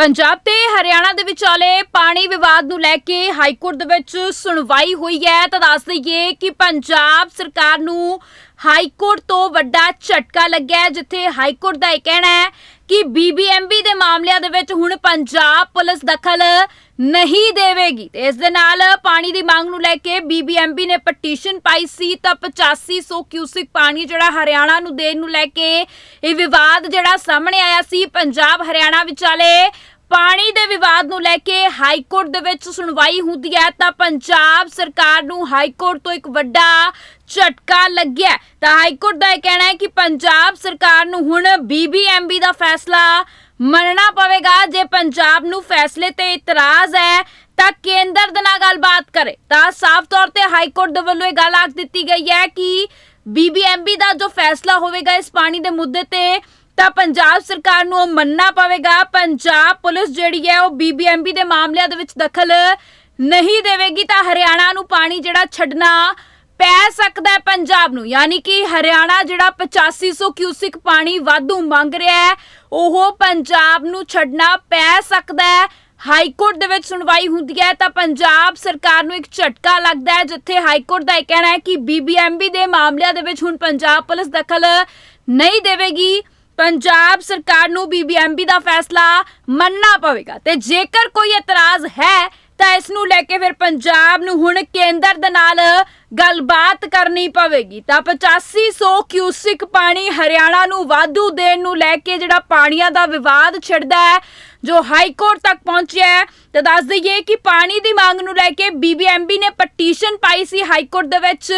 ਪੰਜਾਬ ਤੇ ਹਰਿਆਣਾ ਦੇ ਵਿਚਾਲੇ ਪਾਣੀ ਵਿਵਾਦ ਨੂੰ ਲੈ ਕੇ ਹਾਈ ਕੋਰਟ ਦੇ ਵਿੱਚ ਸੁਣਵਾਈ ਹੋਈ ਹੈ। ਤਾਂ ਦੱਸ ਦਈਏ ਕਿ ਪੰਜਾਬ ਸਰਕਾਰ ਨੂੰ ਹਾਈ ਕੋਰਟ ਤੋਂ ਵੱਡਾ ਝਟਕਾ ਲੱਗਿਆ ਜਿੱਥੇ ਹਾਈ ਕੋਰਟ ਦਾ ਇਹ ਕਹਿਣਾ ਹੈ ਕਿ ਬੀਬੀਐਮਬੀ ਦੇ ਮਾਮਲਿਆਂ ਦੇ ਵਿੱਚ ਹੁਣ ਪੰਜਾਬ ਪੁਲਿਸ ਦਖਲ ਨਹੀਂ ਦੇਵੇਗੀ। ਤੇ ਇਸ ਦੇ ਨਾਲ ਪਾਣੀ ਦੀ ਮੰਗ ਨੂੰ ਲੈ ਕੇ ਬੀਬੀਐਮਬੀ ਨੇ ਪਟੀਸ਼ਨ ਪਾਈ ਸੀ, ਤਾਂ 8500 ਕਿਊਸਿਕ ਪਾਣੀ ਜਿਹੜਾ ਹਰਿਆਣਾ ਨੂੰ ਦੇਣ ਨੂੰ ਲੈ ਕੇ ਇਹ ਵਿਵਾਦ ਜਿਹੜਾ ਸਾਹਮਣੇ ਆਇਆ ਸੀ। ਪੰਜਾਬ ਹਰਿਆਣਾ ਵਿਚਾਲੇ ਪਾਣੀ ਦੇ ਵਿਵਾਦ ਨੂੰ ਲੈ ਕੇ ਹਾਈ ਕੋਰਟ ਦੇ ਵਿੱਚ ਸੁਣਵਾਈ ਹੁੰਦੀ ਹੈ, ਤਾਂ ਪੰਜਾਬ ਸਰਕਾਰ ਨੂੰ ਹਾਈ ਕੋਰਟ ਤੋਂ ਇੱਕ ਵੱਡਾ ਝਟਕਾ ਲੱਗਿਆ। ਤਾਂ ਹਾਈ ਕੋਰਟ ਦਾ ਇਹ ਕਹਿਣਾ ਹੈ ਕਿ ਪੰਜਾਬ ਸਰਕਾਰ ਨੂੰ ਹੁਣ ਬੀਬੀਐਮਬੀ ਦਾ ਫੈਸਲਾ ਮੰਨਣਾ ਪਵੇਗਾ। ਜੇ ਪੰਜਾਬ ਨੂੰ ਫੈਸਲੇ ਤੇ ਇਤਰਾਜ਼ ਹੈ, ਤਾਂ ਕੇਂਦਰ ਦੇ ਨਾਲ ਗੱਲਬਾਤ ਕਰੇ। ਤਾਂ ਸਾਫ਼ ਤੌਰ ਤੇ ਹਾਈ ਕੋਰਟ ਦੇ ਵੱਲੋਂ ਇਹ ਗੱਲ ਆਖ ਦਿੱਤੀ ਗਈ ਹੈ ਕਿ ਬੀਬੀਐਮਬੀ ਦਾ ਜੋ ਫੈਸਲਾ ਹੋਵੇਗਾ, ਇਸ ਪਾਣੀ ਦੇ ਮੁੱਦੇ ਤੇ ਤਾਂ ਪੰਜਾਬ ਸਰਕਾਰ ਨੂੰ ਉਹ ਮੰਨਣਾ ਪਵੇਗਾ। ਪੰਜਾਬ ਪੁਲਿਸ ਜਿਹੜੀ ਹੈ ਉਹ ਬੀਬੀਐਮਬੀ ਦੇ ਮਾਮਲਿਆਂ ਦੇ ਵਿੱਚ ਦਖਲ ਨਹੀਂ ਦੇਵੇਗੀ ਤਾਂ ਹਰਿਆਣਾ ਨੂੰ ਪਾਣੀ ਜਿਹੜਾ ਛੱਡਣਾ ਪੈ ਸਕਦਾ ਹੈ ਪੰਜਾਬ ਨੂੰ। ਯਾਨੀ ਕਿ ਹਰਿਆਣਾ ਜਿਹੜਾ 8500 ਕਿਊਸਿਕ ਪਾਣੀ ਵਾਧੂ ਮੰਗ ਰਿਹਾ ਹੈ, ਉਹ ਪੰਜਾਬ ਨੂੰ ਛੱਡਣਾ ਪੈ ਸਕਦਾ ਹੈ। ਹਾਈ ਕੋਰਟ ਦੇ ਵਿੱਚ ਸੁਣਵਾਈ ਹੁੰਦੀ ਹੈ ਤਾਂ ਪੰਜਾਬ ਸਰਕਾਰ ਨੂੰ ਇੱਕ ਝਟਕਾ ਲੱਗਦਾ ਹੈ, ਜਿੱਥੇ ਹਾਈ ਕੋਰਟ ਦਾ ਇਹ ਕਹਿਣਾ ਹੈ ਕਿ ਬੀਬੀਐਮਬੀ ਦੇ ਮਾਮਲਿਆਂ ਦੇ ਵਿੱਚ ਹੁਣ ਪੰਜਾਬ ਪੁਲਿਸ ਦਖਲ ਨਹੀਂ ਦੇਵੇਗੀ। ਪੰਜਾਬ ਸਰਕਾਰ ਨੂੰ ਬੀਬੀਐਮਬੀ ਦਾ ਫੈਸਲਾ ਮੰਨਣਾ ਪਵੇਗਾ ਤੇ ਜੇਕਰ ਕੋਈ ਇਤਰਾਜ਼ ਹੈ ਤਾਂ ਇਸ ਨੂੰ ਲੈ ਕੇ ਫਿਰ ਪੰਜਾਬ ਨੂੰ ਹੁਣ ਕੇਂਦਰ ਦੇ ਨਾਲ ਗੱਲਬਾਤ ਕਰਨੀ ਪਵੇਗੀ। ਤਾਂ 8500 ਕਿਊਸਿਕ ਪਾਣੀ ਹਰਿਆਣਾ ਨੂੰ ਵਾਧੂ ਦੇਣ ਨੂੰ ਲੈ ਕੇ ਜਿਹੜਾ ਪਾਣੀਆਂ ਦਾ ਵਿਵਾਦ ਛਿੜਦਾ ਹੈ, ਜੋ ਹਾਈ ਕੋਰਟ ਤੱਕ ਪਹੁੰਚਿਆ ਹੈ, ਤੇ ਦੱਸ ਦਈਏ ਕਿ ਪਾਣੀ ਦੀ ਮੰਗ ਨੂੰ ਲੈ ਕੇ ਬੀਬੀਐਮਬੀ ਨੇ ਪਟੀਸ਼ਨ ਪਾਈ ਸੀ ਹਾਈ ਕੋਰਟ ਦੇ ਵਿੱਚ,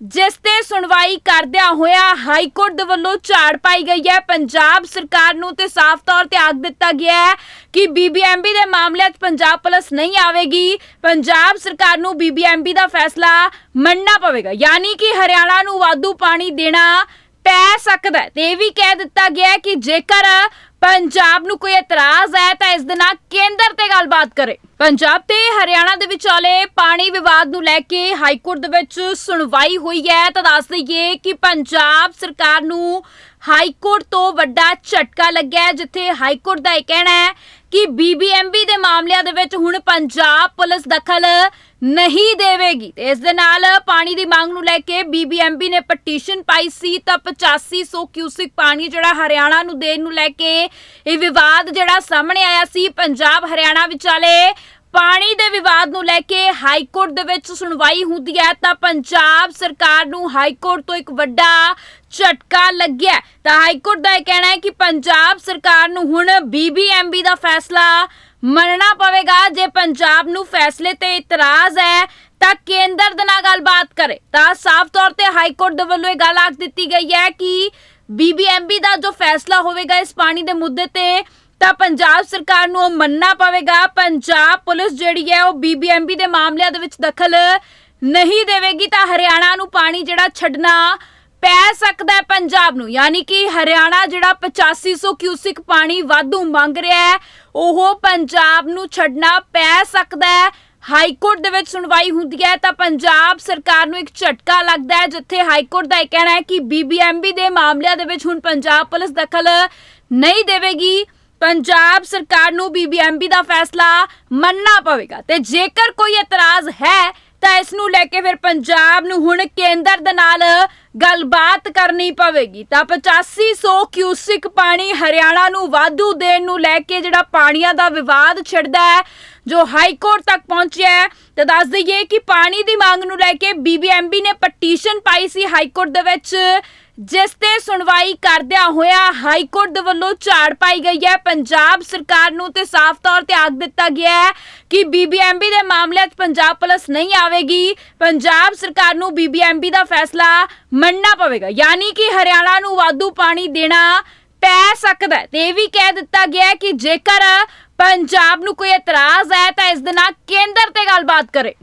ਜਿਸ ਤੇ ਸੁਣਵਾਈ ਕਰਦਿਆਂ ਹੋਇਆ ਹਾਈ ਕੋਰਟ ਦੇ ਵੱਲੋਂ ਝਾੜ ਪਾਈ ਗਈ ਹੈ। ਪੰਜਾਬ ਸਰਕਾਰ ਨੂੰ ਤੇ ਸਾਫ਼ ਤੌਰ ਤੇ ਆਖ ਦਿੱਤਾ ਗਿਆ ਹੈ ਕਿ ਬੀਬੀਐਮਬੀ ਦੇ ਮਾਮਲਿਆਂ 'ਚ ਪੰਜਾਬ ਪੁਲਿਸ ਨਹੀਂ ਆਵੇਗੀ। ਪੰਜਾਬ ਸਰਕਾਰ ਨੂੰ ਬੀਬੀਐਮਬੀ ਦਾ ਫੈਸਲਾ ਮੰਨਣਾ ਪਵੇਗਾ। ਯਾਨੀ ਕਿ ਹਰਿਆਣਾ ਨੂੰ ਵਾਧੂ ਪਾਣੀ ਦੇਣਾ ਪੈ ਸਕਦਾ ਹੈ। ਤੇ ਇਹ ਵੀ ਕਹਿ ਦਿੱਤਾ ਗਿਆ ਕਿ ਜੇਕਰ ਪੰਜਾਬ ਨੂੰ ਕੋਈ ਇਤਰਾਜ਼ ਹੈ ਤਾਂ ਇਸ ਦੇ ਨਾਲ ਕੇਂਦਰ ਤੇ ਗੱਲਬਾਤ ਕਰੇ। ਪੰਜਾਬ ਤੇ ਹਰਿਆਣਾ ਦੇ ਵਿਚਾਲੇ ਪਾਣੀ ਵਿਵਾਦ ਨੂੰ ਲੈ ਕੇ ਹਾਈ ਕੋਰਟ ਦੇ ਵਿੱਚ ਸੁਣਵਾਈ ਹੋਈ ਹੈ। ਤਾਂ ਦੱਸ ਦਈਏ ਕਿ ਪੰਜਾਬ ਸਰਕਾਰ ਨੂੰ ਹਾਈ ਕੋਰਟ ਤੋਂ ਵੱਡਾ ਝਟਕਾ ਲੱਗਿਆ ਜਿੱਥੇ ਹਾਈ ਕੋਰਟ ਦਾ ਇਹ ਕਹਿਣਾ ਹੈ ਕਿ ਬੀਬੀਐਮਬੀ ਦੇ ਮਾਮਲਿਆਂ ਦੇ ਵਿੱਚ ਹੁਣ ਪੰਜਾਬ ਪੁਲਿਸ ਦਖਲ ਨਹੀਂ ਦੇਵੇਗੀ। ਤੇ ਇਸ ਦੇ ਨਾਲ ਪਾਣੀ ਦੀ ਮੰਗ ਨੂੰ ਲੈ ਕੇ ਬੀਬੀਐਮਬੀ ਨੇ ਪਟੀਸ਼ਨ ਪਾਈ ਸੀ ਤਾਂ 8500 ਕਿਊਸਿਕ ਪਾਣੀ ਜਿਹੜਾ ਹਰਿਆਣਾ ਨੂੰ ਦੇਣ ਨੂੰ ਲੈ ਕੇ ਇਹ ਵਿਵਾਦ ਜਿਹੜਾ ਸਾਹਮਣੇ ਆਇਆ ਸੀ ਪੰਜਾਬ ਹਰਿਆਣਾ ਵਿਚਾਲੇ, ਪਾਣੀ ਦੇ ਵਿਵਾਦ ਨੂੰ ਲੈ ਕੇ ਹਾਈ ਕੋਰਟ ਦੇ ਵਿੱਚ ਸੁਣਵਾਈ ਹੁੰਦੀ ਹੈ, ਤਾਂ ਪੰਜਾਬ ਸਰਕਾਰ ਨੂੰ ਹਾਈ ਕੋਰਟ ਤੋਂ ਇੱਕ ਵੱਡਾ ਝਟਕਾ ਲੱਗਿਆ ਤਾਂ ਹਾਈ ਕੋਰਟ ਦਾ ਇਹ ਕਹਿਣਾ ਹੈ ਕਿ ਪੰਜਾਬ ਸਰਕਾਰ ਨੂੰ ਹੁਣ ਬੀਬੀਐਮਬੀ ਦਾ ਫੈਸਲਾ ਮੰਨਣਾ ਪਵੇਗਾ। ਜੇ ਪੰਜਾਬ ਨੂੰ ਫੈਸਲੇ ਤੇ ਇਤਰਾਜ਼ ਹੈ, ਤਾਂ ਕੇਂਦਰ ਦੇ ਨਾਲ ਗੱਲਬਾਤ ਕਰੇ। ਤਾਂ ਸਾਫ਼ ਤੌਰ ਤੇ ਹਾਈ ਕੋਰਟ ਦੇ ਵੱਲੋਂ ਇਹ ਗੱਲ ਆਖ ਦਿੱਤੀ ਗਈ ਹੈ ਕਿ ਬੀਬੀਐਮਬੀ ਦਾ ਜੋ ਫੈਸਲਾ ਹੋਵੇਗਾ ਇਸ ਪਾਣੀ ਦੇ ਮੁੱਦੇ ਤੇ, ਤਾਂ ਪੰਜਾਬ ਸਰਕਾਰ ਨੂੰ ਉਹ ਮੰਨਣਾ ਪਵੇਗਾ। ਪੰਜਾਬ ਪੁਲਿਸ ਜਿਹੜੀ ਹੈ ਉਹ ਬੀਬੀਐਮਬੀ ਦੇ ਮਾਮਲਿਆਂ ਦੇ ਵਿੱਚ ਦਖਲ ਨਹੀਂ ਦੇਵੇਗੀ, ਤਾਂ ਹਰਿਆਣਾ ਨੂੰ ਪਾਣੀ ਜਿਹੜਾ ਛੱਡਣਾ ਪੈ ਸਕਦਾ ਹੈ ਪੰਜਾਬ ਨੂੰ। ਯਾਨੀ ਕਿ ਹਰਿਆਣਾ ਜਿਹੜਾ 8500 ਕਿਊਸਿਕ ਪਾਣੀ ਵਾਧੂ ਮੰਗ ਰਿਹਾ ਹੈ, ਉਹ ਪੰਜਾਬ ਨੂੰ ਛੱਡਣਾ ਪੈ ਸਕਦਾ ਹੈ। ਹਾਈ ਕੋਰਟ ਦੇ ਵਿੱਚ ਸੁਣਵਾਈ ਹੁੰਦੀ ਹੈ ਤਾਂ ਪੰਜਾਬ ਸਰਕਾਰ ਨੂੰ ਇੱਕ ਝਟਕਾ ਲੱਗਦਾ ਹੈ, ਜਿੱਥੇ ਹਾਈ ਕੋਰਟ ਦਾ ਇਹ ਕਹਿਣਾ ਹੈ ਕਿ ਬੀਬੀਐਮਬੀ ਦੇ ਮਾਮਲਿਆਂ ਦੇ ਵਿੱਚ ਹੁਣ ਪੰਜਾਬ ਪੁਲਿਸ ਦਖਲ ਨਹੀਂ ਦੇਵੇਗੀ। ਪੰਜਾਬ ਸਰਕਾਰ ਨੂੰ ਬੀਬੀਐਮਬੀ ਦਾ ਫੈਸਲਾ ਮੰਨਣਾ ਪਵੇਗਾ ਤੇ ਜੇਕਰ ਕੋਈ ਇਤਰਾਜ਼ ਹੈ, ਤਾਂ ਇਸ ਨੂੰ ਲੈ ਕੇ ਫਿਰ ਪੰਜਾਬ ਨੂੰ ਹੁਣ ਕੇਂਦਰ ਦੇ ਨਾਲ ਗੱਲਬਾਤ ਕਰਨੀ ਪਵੇਗੀ। ਤਾਂ 8500 ਕਿਊਸਿਕ ਪਾਣੀ ਹਰਿਆਣਾ ਨੂੰ ਵਾਧੂ ਦੇਣ ਨੂੰ ਲੈ ਕੇ ਜਿਹੜਾ ਪਾਣੀਆਂ ਦਾ ਵਿਵਾਦ ਛਿੜਦਾ ਹੈ ਜੋ ਹਾਈ ਕੋਰਟ ਤੱਕ ਪਹੁੰਚਿਆ ਹੈ, ਤੇ ਦੱਸ ਦਈਏ ਕਿ ਪਾਣੀ ਦੀ ਮੰਗ ਨੂੰ ਲੈ ਕੇ ਬੀਬੀਐਮਬੀ ਨੇ ਪਟੀਸ਼ਨ ਪਾਈ ਸੀ ਹਾਈ ਕੋਰਟ ਦੇ ਵਿੱਚ, ਜਿਸ ਤੇ ਸੁਣਵਾਈ ਕਰਦਿਆਂ ਹੋਇਆ ਹਾਈ ਕੋਰਟ ਦੇ ਵੱਲੋਂ ਝਾੜ ਪਾਈ ਗਈ ਹੈ। ਪੰਜਾਬ ਸਰਕਾਰ ਨੂੰ ਤੇ ਸਾਫ਼ ਤੌਰ ਤੇ ਆਖ ਦਿੱਤਾ ਗਿਆ ਹੈ ਕਿ ਬੀਬੀਐਮਬੀ ਦੇ ਮਾਮਲਿਆਂ 'ਚ ਪੰਜਾਬ ਪੁਲਿਸ ਨਹੀਂ ਆਵੇਗੀ। ਪੰਜਾਬ ਸਰਕਾਰ ਨੂੰ ਬੀਬੀਐਮਬੀ ਦਾ ਫੈਸਲਾ ਮੰਨਣਾ ਪਵੇਗਾ। ਯਾਨੀ ਕਿ ਹਰਿਆਣਾ ਨੂੰ ਵਾਧੂ ਪਾਣੀ ਦੇਣਾ ਪੈ ਸਕਦਾ ਤੇ ਇਹ ਵੀ ਕਹਿ ਦਿੱਤਾ ਗਿਆ ਕਿ ਜੇਕਰ ਪੰਜਾਬ ਨੂੰ ਕੋਈ ਇਤਰਾਜ਼ ਹੈ ਤਾਂ ਇਸ ਦੇ ਨਾਲ ਕੇਂਦਰ ਤੇ ਗੱਲਬਾਤ ਕਰੇ।